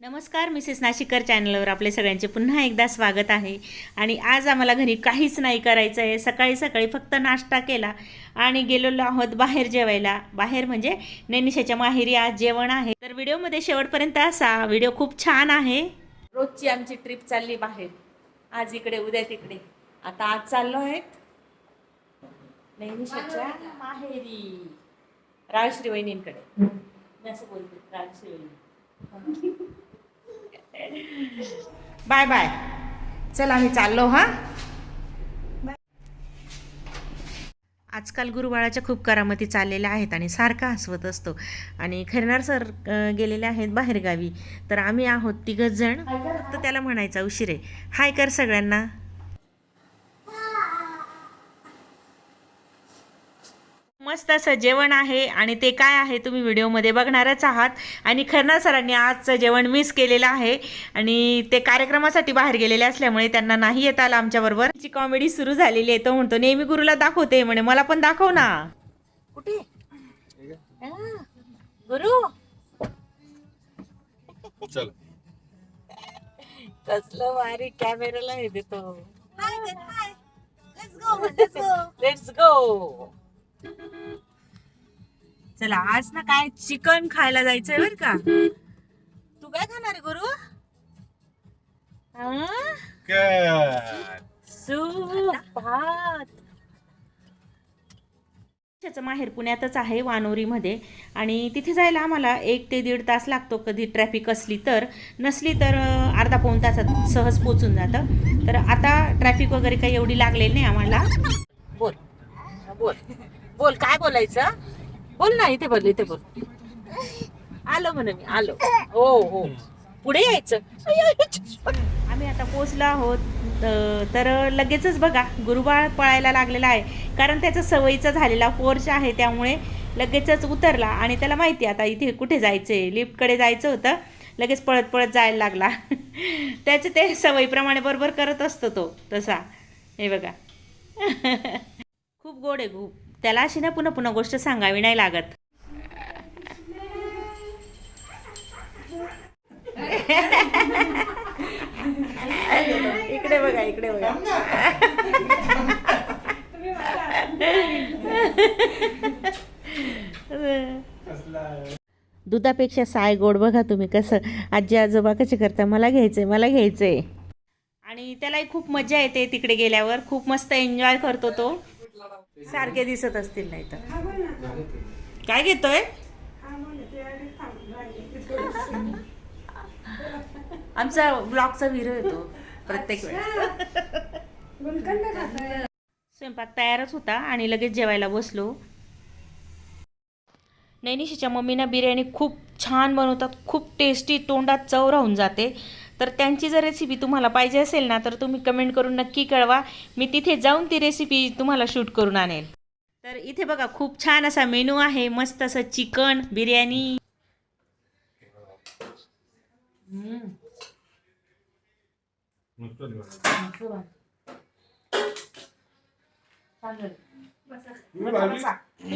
नमस्कार मिसेस नाशिकर चॅनलवर आपले सगळ्यांचे पुन्हा एकदा स्वागत आहे. आणि आज आम्हाला घरी काहीच नाही करायचं आहे. सकाळी सकाळी फक्त नाश्ता केला आणि गेलेलो आहोत बाहेर जेवायला. बाहेर म्हणजे नैनिशाच्या माहेरी आज जेवण आहे. तर व्हिडिओमध्ये शेवटपर्यंत असा व्हिडिओ खूप छान आहे. रोजची आमची ट्रिप चालली बाहेर. आज इकडे उद्या तिकडे. आता आज चाललो आहेत नैनिशाच्या माहेरी. राजश्री वहिनींकडे. मी असं बोलते राजश्री वहिनी. Bye bye. चल आम्ही चाललो हा? आजकाल गुरुबाळाच्या खूप करामती चाललेल्या आहेत आणि सारखा हसवत असतो. आणि खैरनार सर गेलेले आहेत बाहेरगावी. तर आम्ही आहोत तिघच जण. फक्त त्याला म्हणायचा उशीर आहे. हाय कर सगळ्यांना. मस्त असं जेवण आहे आणि ते काय आहे तुम्ही व्हिडिओमध्ये बघणारच आहात. आणि खरना सरांनी आजचं जेवण मिस केलेलं आहे. आणि ते कार्यक्रमासाठी बाहेर गेलेले असल्यामुळे त्यांना नाही येता आलं आमच्याबरोबर. ची कॉमेडी सुरू झालेली आहे तो म्हणतो नेहमी गुरुला दाखवते. म्हणे मला पण दाखव ना. कुठे? हा, गुरु? चल. कसलं भारी कॅमेराला हे देतो. लेट्स गो चला आज ना काय चिकन खायला जायचंय बर का? तू काय खाणार गुरु? हा? काय सूप भात त्याचं माहेर पुण्यातच आहे वानोरीमध्ये. आणि तिथे जायला आम्हाला एक ते दीड तास लागतो कधी ट्रॅफिक असली तर. नसली तर अं, अर्धा पाऊण तासात सहज पोचून जातं. तर आता ट्रॅफिक वगैरे काही एवढी लागलेली नाही आम्हाला. बोल. बोल. बोल काय बोलायचं? बोल ना इथे बोल इथे बोल. आलो म्हणे मी आलो. हो हो. पुढे यायचं. आम्ही आता पोचलो आहोत तर लगेचच बघा गुरुबाळ पळायला लागलेला आहे. कारण त्याचा सवयीचा झालेला पोर्च आहे त्यामुळे लगेचच उतरला. आणि त्याला माहिती आहे आता इथे कुठे जायचंय लिफ्टकडे जायचं होतं लगेच पळत पळत जायला लागला. त्याचे ते सवयीप्रमाणे बरोबर करत असतो तो तसा. हे बघा. खूप गोड आहे खूप. त्याला अशी ना पुन्हा पुन्हा गोष्ट सांगावी नाही लागत. इकडे बघा इकडे बघा. दुधापेक्षा साय गोड बघा तुम्ही कसं. आजी आजोबा कसे करता? मला घ्यायचंय मला घ्यायचंय. आणि त्यालाही खूप मजा येते तिकडे गेल्यावर. खूप मस्त एन्जॉय करतो तो. सारखे दिसत असतील नाही तर. काय घेतोय? आमचा ब्लॉगचा व्हिडिओ येतो प्रत्येक वेळेस. स्वयंपाक तयारच होता आणि लगेच जेवायला बसलो. नैनिशीच्या मम्मीना बिर्याणी खूप छान बनवतात खूप टेस्टी तोंडात चव राहून जाते. तर त्यांची जर रेसिपी तुम्हाला पाहिजे असेल ना तर तुम्ही कमेंट करून नक्की कळवा. मी तिथे जाऊन ती रेसिपी तुम्हाला शूट करून आणेल. तर इथे बघा खूप छान असा मेनू आहे. मस्त असं चिकन बिर्याणी.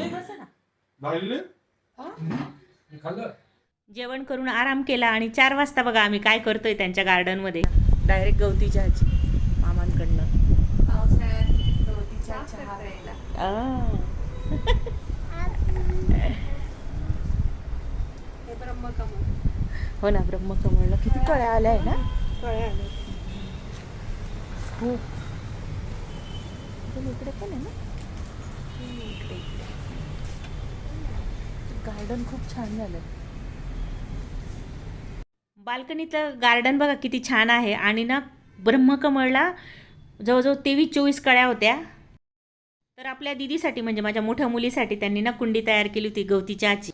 बसा, ना. जेवण करून आराम केला आणि चार वाजता बघा आम्ही काय करतोय त्यांच्या गार्डनमध्ये डायरेक्ट गवतीच्या चहाची मामांकडनं. हो ना ब्रह्मकमळला किती कळ्या आल्या आहे ना? खूप. इकडे पण आहे ना? इकडे इकडे. गार्डन खूप छान झालं बाल्कनीतलं गार्डन बघा किती छान आहे. आणि ना ब्रह्मकमळला जवळजवळ तेवीस चोवीस कळ्या होत्या. तर आपल्या दिदीसाठी म्हणजे माझ्या मोठ्या मुलीसाठी त्यांनी ना कुंडी तयार केली होती गवती चहाची.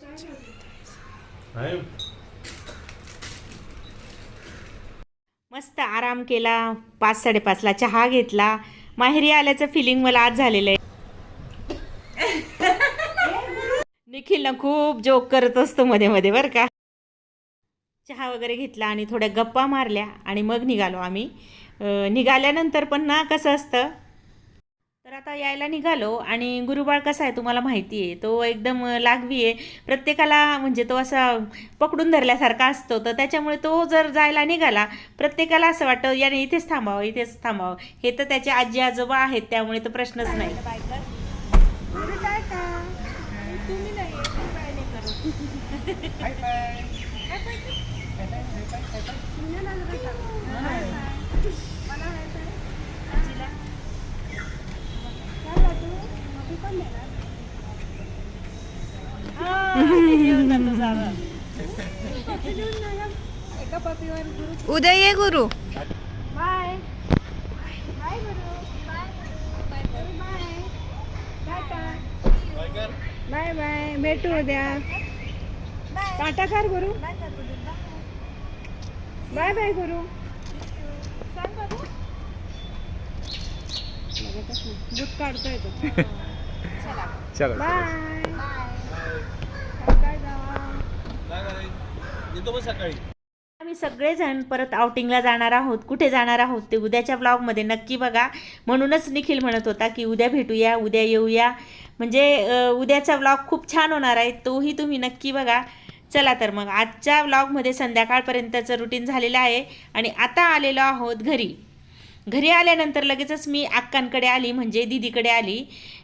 मस्त आराम केला पाच साडेपाचला चहा घेतला. माहेरी आल्याचं फिलिंग मला आज झालेलं आहे. निखिल ना खूप जोक करत असतो मध्ये मध्ये बरं का? चहा वगैरे घेतला आणि थोड्या गप्पा मारल्या आणि मग निघालो आम्ही. निघाल्यानंतर पण ना कसं असतं तर आता यायला निघालो आणि गुरुबाळ कसा आहे तुम्हाला माहिती आहे तो एकदम लागवी आहे. प्रत्येकाला म्हणजे तो असा पकडून धरल्यासारखा असतो तर त्याच्यामुळे तो जर जायला निघाला प्रत्येकाला असं वाटतं याने इथेच थांबावं इथेच थांबावं. हे तर त्याचे आजी आजोबा आहेत त्यामुळे तर प्रश्नच नाही. उद्या ये गुरु. बाय. बाय गुरु. बाय. Bye bye. बाय भेटू उद्या. टाटा कर गुरु. बाय बाय गुरु. दूध काढतोय तो. चला. बाय. काय जावा येतो मग सकाळी आम्ही सगळेजण परत आउटिंगला जाणार आहोत. कुठे जाणार आहोत ते उद्याच्या ब्लॉगमध्ये नक्की बघा. म्हणूनच निखिल म्हणत होता की उद्या भेटूया उद्या येऊया. म्हणजे उद्याचा ब्लॉग खूप छान होणार आहे. तोही तुम्ही नक्की बघा. चला तर मग आजच्या व्लॉगमध्ये संध्याकाळपर्यंतचं रुटीन झालेलं आहे आणि आता आलेलो आहोत घरी. घरी आल्यानंतर लगेचच मी अक्कांकडे आली म्हणजे दिदीकडे आली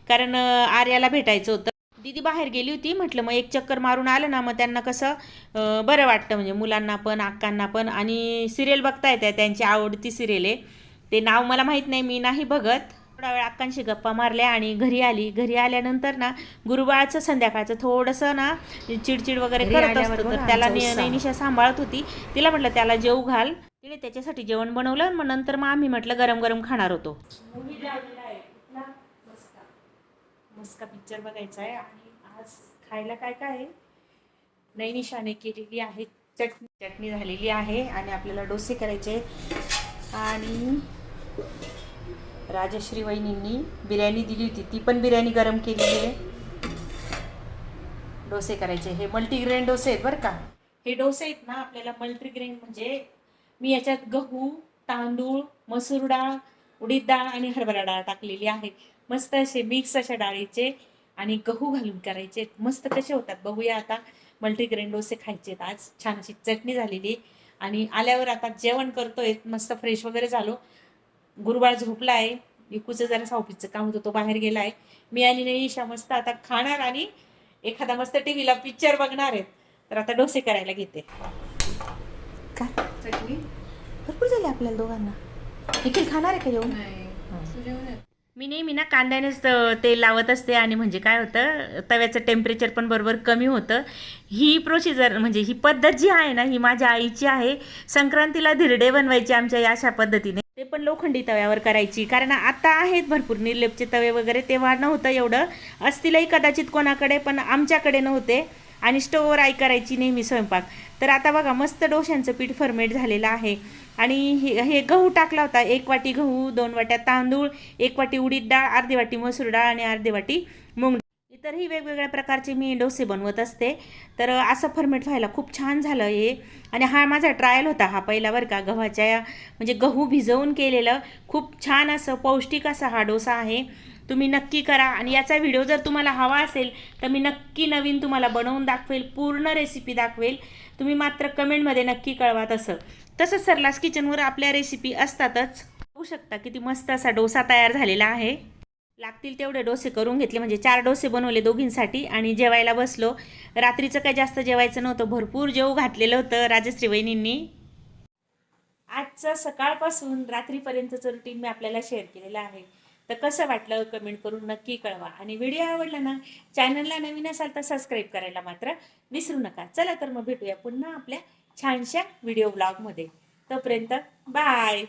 कारण आर्याला भेटायचं होतं. दिदी बाहेर गेली होती म्हटलं मग एक चक्कर मारून आलं ना मग त्यांना कसं बरं वाटतं म्हणजे मुलांना पण अक्कांना पण आणि सिरियल बघता येते त्यांची आवडती सिरियल आहे. ते नाव मला माहीत नाही मी नाही बघत. थोडा वेळ अक्कांशी गप्पा मारल्या आणि घरी आली. घरी आल्यानंतर ना गुरुबाळाचं संध्याकाळचं थोडंसं ना चिडचिड वगैरे करत असतो. तर त्याला. नैनिशा सांभाळत होती. तिला म्हटलं त्याला जेव घाल. तिने त्याच्यासाठी जेवण बनवलं. मग नंतर मग आम्ही म्हटलं गरम गरम खाणार होतो. मस्का. मस्का पिक्चर बघायचा आहे. आणि आज खायला काय काय आहे? नैनिशाने केलेली आहे. चटणी चटणी झालेली आहे. आणि आपल्याला डोसे करायचे. आणि राजश्री वहिनींनी बिर्याणी दिली होती. ती पण बिर्याणी गरम केलेली आहे. डोसे करायचे. हे मल्टीग्रेन डोसे आहेत बरं का. हे डोसे आहेत ना आपल्याला मल्टीग्रेन म्हणजे मी याच्यात गहू तांदूळ मसूर डाळ उडीद डाळ आणि हरभरा डाळ टाकलेली आहे. मस्त असे मिक्स अशा डाळीचे आणि गहू घालून करायचे. मस्त कसे होतात बघूया आता. मल्टीग्रेन डोसे खायचे आहेत आज. छान अशी चटणी झालेली आहे. आणि आल्यावर आता जेवण करतोय. मस्त फ्रेश वगैरे झालो. गुरुबाळ झोपला आहे विकूचं जरा ऑफिसचं काम होतं तो बाहेर गेला आहे मी आणि नईशा मस्त आता खाणार आणि एखादा मस्त टी व्हीला पिक्चर बघणार आहेत. तर आता डोसे करायला घेते. काय? चटणी? भरपूर झाले आपल्याला दोघांना. निखिल खाणार आहे का जेवण? मी नेहमी ना कांद्यानेच तेल लावत असते आणि म्हणजे काय होतं तव्याचं टेम्परेचर पण बरोबर कमी होतं. ही प्रोसिजर म्हणजे ही पद्धत जी आहे ना ही माझ्या आईची आहे. संक्रांतीला धिरडे बनवायचे आमच्या या अशा पद्धतीने. ते पण लोखंडी तव्यावर करायची. कारण आता आहेत भरपूर निर्लेपचे तवे वगैरे. तेव्हा नव्हतं एवढं. असतीलही कदाचित कोणाकडे पण आमच्याकडे नव्हते. आणि स्टोववर आई करायची नेहमी स्वयंपाक. तर आता बघा मस्त डोश्यांचं पीठ फर्मेट झालेलं आहे. आणि हे हे गहू टाकला होता. एक वाटी गहू दोन वाट्या तांदूळ एक वाटी उडीद डाळ अर्धी वाटी मसूर डाळ आणि अर्धी वाटी मूग डाळ. इतरही वेगवेगळ्या प्रकारचे मी डोसे बनवत असते. तर असं फर्मेट व्हायला खूप छान झालं हे. आणि हा माझा ट्रायल होता हा पहिला बरं का गव्हाच्या या- म्हणजे गहू भिजवून केलेलं. खूप छान असं पौष्टिक असा हा डोसा आहे. तुम्ही नक्की करा आणि याचा व्हिडिओ जर तुम्हाला हवा असेल तर मी नक्की नवीन तुम्हाला बनवून दाखवेल पूर्ण रेसिपी दाखवेल. तुम्ही मात्र कमेंटमध्ये नक्की कळवा तसं. तसंच सरलास किचनवर आपल्या रेसिपी असतातच. होऊ शकता किती मस्त असा डोसा तयार झालेला आहे. लागतील तेवढे डोसे करून घेतले. म्हणजे चार डोसे बनवले दोघींसाठी आणि जेवायला बसलो. रात्रीचं काही जास्त जेवायचं नव्हतं. भरपूर जेव घातलेलं होतं राजश्री वहिनींनी. आजचं सकाळपासून रात्रीपर्यंतचं रुटीन मी आपल्याला शेअर केलेलं आहे. तर कसं वाटलं कमेंट करून नक्की कळवा. आणि व्हिडिओ आवडला ना चॅनलला नवीन असाल तर सबस्क्राईब करायला मात्र विसरू नका. चला तर मग भेटूया पुन्हा आपल्या छानशा व्हिडिओ ब्लॉगमध्ये. तोपर्यंत बाय!